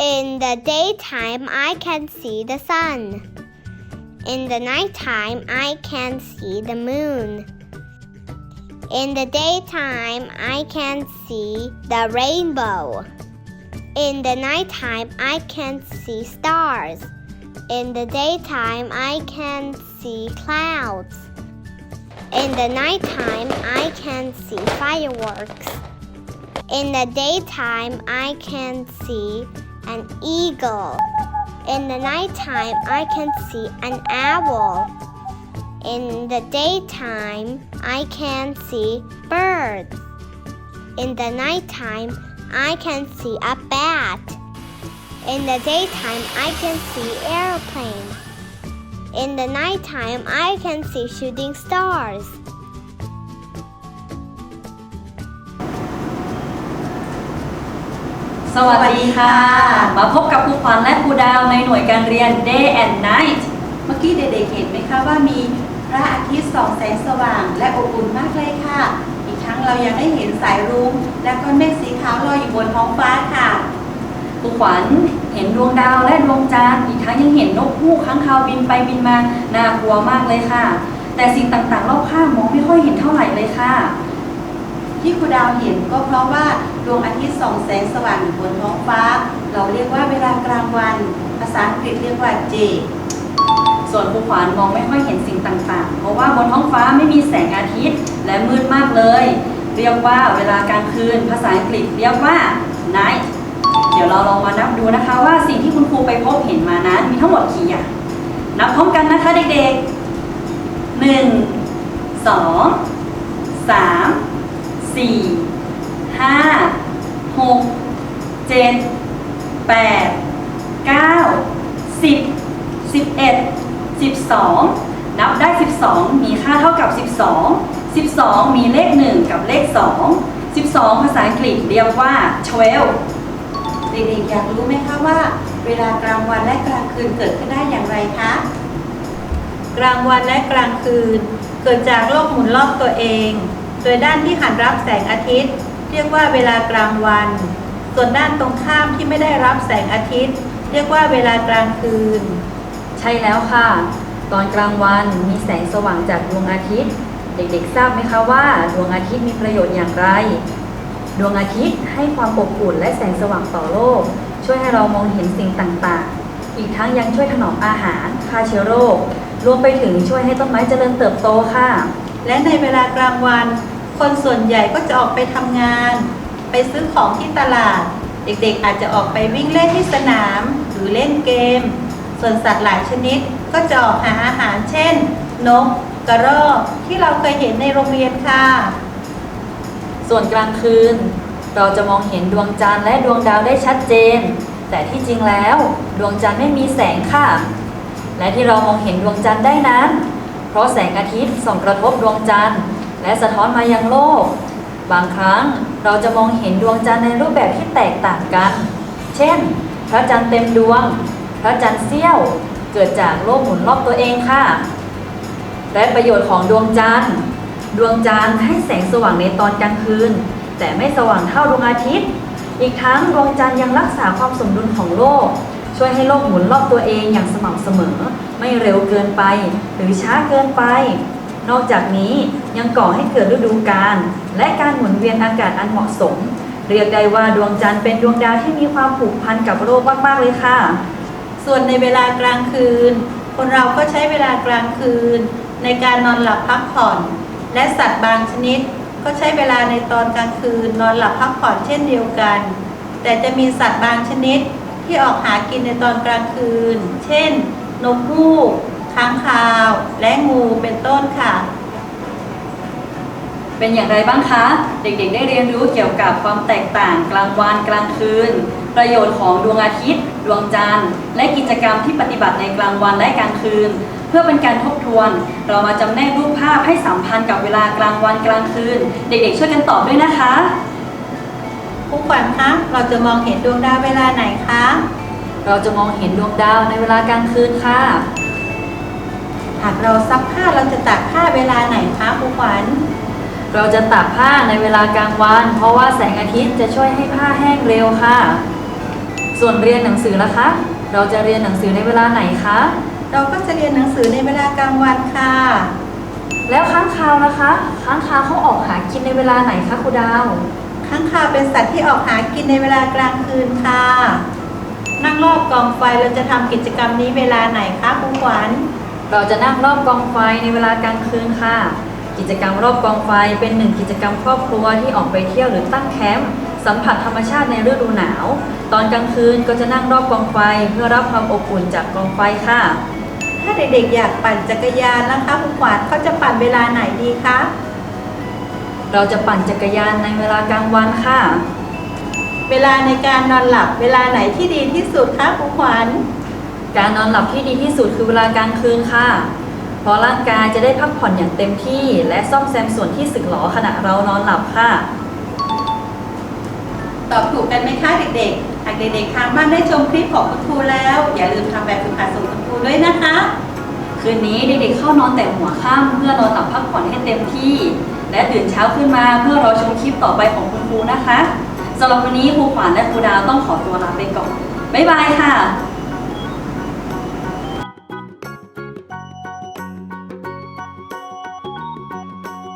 In the daytime, I can see the sun. In the nighttime, I can see the moon. In the daytime, I can see the rainbow. In the nighttime, I can see stars. In the daytime, I can see clouds. In the nighttime, I can see fireworks. In the daytime, I can see an eagle. In the nighttime, I can see an owl. In the daytime, I can see birds. In the nighttime, I can see a bat. In the daytime, I can see airplanes. In the nighttime, I can see shooting stars. สวัสดีค่ะ มาพบกับครูขวัญและครูดาวในหน่วยการเรียน Day and Night เมื่อกี้เด็กๆเห็นไหมคะว่ามีพระอาทิตย์ส่องแสงสว่างและอบอุ่นมากเลยค่ะ อีกทั้งเรายังได้เห็นสายรุ้งและก้อนเมฆสีขาวลอยอยู่บนท้องฟ้าค่ะครูขวัญเห็นดวงดาวและดวงจันทร์อีกทั้งยังเห็นนกฮูกค้างคาวบินไปบินมาน่ากลัวมากเลยค่ะ แต่สิ่งต่างๆรอบข้างมองไม่ค่อยเห็นเท่าไหร่เลยค่ะ ที่ครูดาวเห็นก็เพราะว่าดวงอาทิตย์ส่องแสงสว่างอยู่บนท้องฟ้า เราเรียกว่าเวลากลางวัน ภาษาอังกฤษเรียกว่า J ส่วนครูขวัญมองไม่ค่อยเห็นสิ่งต่างๆ เพราะว่าบนท้องฟ้าไม่มีแสงอาทิตย์และมืดมากเลย เรียกว่าเวลากลางคืน ภาษาอังกฤษเรียกว่า night เดี๋ยวเราลองมานับดูนะคะ ว่าสิ่งที่คุณครูไปพบเห็นมานั้นมีทั้งหมดกี่อย่าง นับพร้อมกันนะคะเด็กๆหนึ่ง สี่ห้าหกเจ็ดแปดเก้าสิบสิบเอ็ดสิบสองนับได้สิบสองมีค่าเท่ากับสิบสองสิบสองมีเลขหนึ่งกับเลขสองสิบสองภาษาอังกฤษเรียกว่า twelve เด็กๆอยากรู้ไหมคะว่า เวลากลางวันและกลางคืนเกิดขึ้นได้อย่างไรคะ กลางวันและกลางคืน เกิดจากโลกหมุนรอบตัวเอง โดยด้านที่หันรับแสงอาทิตย์ เรียกว่าเวลากลางวัน ส่วนด้านตรงข้ามที่ไม่ได้รับแสงอาทิตย์ เรียกว่าเวลากลางคืน ใช่แล้วค่ะ ตอนกลางวันมีแสงสว่างจากดวงอาทิตย์ เด็กๆ ทราบไหมคะว่า ดวงอาทิตย์มีประโยชน์อย่างไร ดวงอาทิตย์ให้ความอบอุ่นและแสงสว่างต่อโลก ช่วยให้เรามองเห็นสิ่งต่างๆ อีกทั้งยังช่วยถนอมอาหารฆ่าเชื้อโรครวมไปถึงช่วยให้ต้นไม้เจริญเติบโตค่ะ และในเวลากลางวัน คนส่วนใหญ่ก็จะออกไปทำงาน ไปซื้อของที่ตลาด เด็กๆอาจจะออกไปวิ่งเล่นที่สนาม หรือเล่นเกม ส่วนสัตว์หลายชนิดก็จะออกหาอาหารเช่น นก กระรอกที่เราเคยเห็นในโรงเรียนค่ะ ส่วนกลางคืน เราจะมองเห็นดวงจันทร์และดวงดาวได้ชัดเจน แต่ที่จริงแล้ว ดวงจันทร์ไม่มีแสงค่ะ และที่เรามองเห็นดวงจันทร์ได้นั้น เพราะแสงอาทิตย์ส่องกระทบดวงจันทร์และสะท้อนมายังโลก บางครั้งเราจะมองเห็นดวงจันทร์ในรูปแบบที่แตกต่างกัน เช่น พระจันทร์เต็มดวง พระจันทร์เสี้ยว เกิดจากโลกหมุนรอบตัวเองค่ะ และประโยชน์ของดวงจันทร์ ดวงจันทร์ให้แสงสว่างในตอนกลางคืน แต่ไม่สว่างเท่าดวงอาทิตย์ อีกทั้งดวงจันทร์ยังรักษาความสมดุลของโลก ช่วยให้โลกหมุนรอบตัวเองอย่างสม่ำเสมอ ไม่เร็วเกินไป หรือช้าเกินไป นอกจากนี้ยังก่อให้เกิดฤดูกาลและการหมุนเวียนอากาศอันเหมาะสม เรียกได้ว่าดวงจันทร์เป็นดวงดาวที่มีความผูกพันกับโลกมาก ๆ เลยค่ะ ส่วนในเวลากลางคืน คนเราก็ใช้เวลากลางคืน ในการนอนหลับพักผ่อน และสัตว์บางชนิด ก็ใช้เวลาในตอนกลางคืนนอนหลับพักผ่อนเช่นเดียวกัน แต่จะมีสัตว์บางชนิด ที่ออกหากินในตอนกลางคืน เช่น นกฮูก ค้างคาว และงูเป็นต้นค่ะ เป็นอย่างไรบ้างคะ เด็กๆ ได้เรียนรู้เกี่ยวกับความแตกต่างกลางวันกลางคืน ประโยชน์ของดวงอาทิตย์ ดวงจันทร์ และกิจกรรมที่ปฏิบัติในกลางวันและกลางคืน เพื่อเป็นการทบทวน เรามาจำแนกรูปภาพให้สัมพันธ์กับเวลากลางวันกลางคืน เด็กๆ ช่วยกันตอบด้วยนะคะ ผู้ขวัญคะเราจะมองเห็นดวงดาวเวลาไหนคะ เราจะมองเห็นดวงดาวในเวลากลางคืนค่ะ หากเราซักผ้าเราจะตากผ้าเวลาไหนคะผู้ขวัญเราจะตากผ้าในเวลากลางวัน เพราะว่าแสงอาทิตย์จะช่วยให้ผ้าแห้งเร็วค่ะ ส่วนเรียนหนังสือล่ะคะ เราจะเรียนหนังสือในเวลาไหนคะ เราก็จะเรียนหนังสือในเวลากลางวันค่ะ แล้วค้างคาวนะคะ ค้างคาวเขาออกหากินในเวลาไหนคะครูดาว ข้างคาวเป็นสัตว์ที่ออกหากินในเวลากลางคืนค่ะ นั่งรอบกองไฟเราจะทำกิจกรรมนี้เวลาไหนคะครูขวัญ เราจะนั่งรอบกองไฟในเวลากลางคืนค่ะ กิจกรรมรอบกองไฟเป็นหนึ่งกิจกรรมครอบครัวที่ออกไปเที่ยวหรือตั้งแคมป์สัมผัสธรรมชาติในฤดูหนาว ตอนกลางคืนก็จะนั่งรอบกองไฟเพื่อรับความอบอุ่นจากกองไฟค่ะ ถ้าเด็กๆอยากปั่นจักรยานนะคะครูขวัญเขาจะปั่นเวลาไหนดีคะ เราจะปั่นจักรยานในเวลากลางวันค่ะ เวลาในการนอนหลับเวลาไหนที่ดีที่สุดคะครูขวัญการนอนหลับที่ดีที่สุดคือเวลากลางคืนค่ะ เพราะร่างกายจะได้พักผ่อนอย่างเต็มที่ และซ่อมแซมส่วนที่สึกหรอขณะเรานอนหลับค่ะ ตอบถูกกันไหมคะเด็กๆ หากเด็กๆทางบ้านได้ชมคลิปของคุณครูแล้ว อย่าลืมทำแบบฝึกหัดส่งคุณครูด้วยนะคะ คืนนี้เด็กๆเข้านอนแต่หัวค่ำเพื่อนอนหลับพักผ่อนให้เต็มที่ และตื่นเช้าขึ้นมาเพื่อรอชมคลิปต่อไปของคุณครูนะคะสำหรับวันนี้ครูขวัญและครูดาวต้องขอตัวลาไปก่อน บ๊ายบายค่ะ